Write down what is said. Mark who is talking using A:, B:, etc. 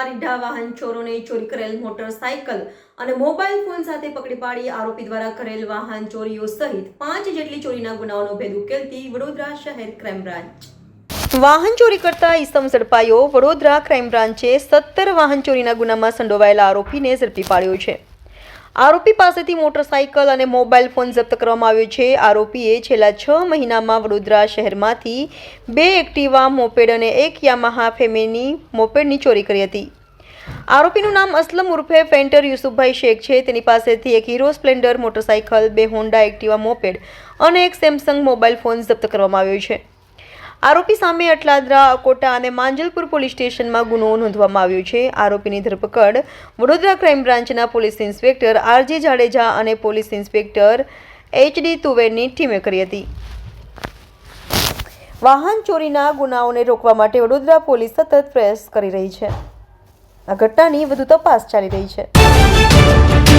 A: અડધા વાહન ચોરોને ચોરી કરેલ મોટરસાયકલ અને મોબાઈલ ફોન સાથે પકડી પાડી આરોપી દ્વારા કરેલ વાહન ચોરીઓ સહિત પાંચ જેટલી ચોરીના ગુનાઓનો ભેદ ઉકેલતી વડોદરા શહેર ક્રાઇમ બ્રાન્ચ. વાહન ચોરી કરતા ઇસમ ઝડપાયો. વડોદરા ક્રાઇમ બ્રાન્ચે સત્તર વાહન ચોરીના ગુનામાં સંડોવાયેલા આરોપીને ઝડપી પાડ્યો છે. આરોપી પાસેથી મોટરસાયકલ અને મોબાઈલ ફોન જપ્ત કરવામાં આવ્યો છે. આરોપીએ છેલ્લા છ મહિનામાં વડોદરા શહેરમાંથી બે એક્ટિવા, મોપેડ અને એક યામાહા ફેમેની મોપેડની ચોરી કરી હતી. આરોપીનું નામ અસલમ ઉર્ફે ફેન્ટર યુસુફભાઈ શેખ છે. તેની પાસેથી એક હીરો સ્પ્લેન્ડર, મોટરસાયકલ, બે હોન્ડા, એક્ટિવા, મોપેડ અને એક સેમસંગ મોબાઈલ ફોન જપ્ત કરવામાં આવ્યો છે. આરોપી સામે અટલાદરા અકોટા અને માંજલપુર પોલીસ સ્ટેશનમાં ગુનો નોંધવામાં આવ્યો છે. આરોપીની ધરપકડ વડોદરા ક્રાઇમ બ્રાન્ચના પોલીસ ઇન્સ્પેક્ટર આરજે જાડેજા અને પોલીસ ઇન્સ્પેક્ટર એચડી તુવેરની ટીમે કરી હતી. વાહન ચોરીના ગુનાઓને રોકવા માટે વડોદરા પોલીસ સતત પ્રયાસ કરી રહી છે. આ ઘટનાની વધુ તપાસ ચાલી રહી છે.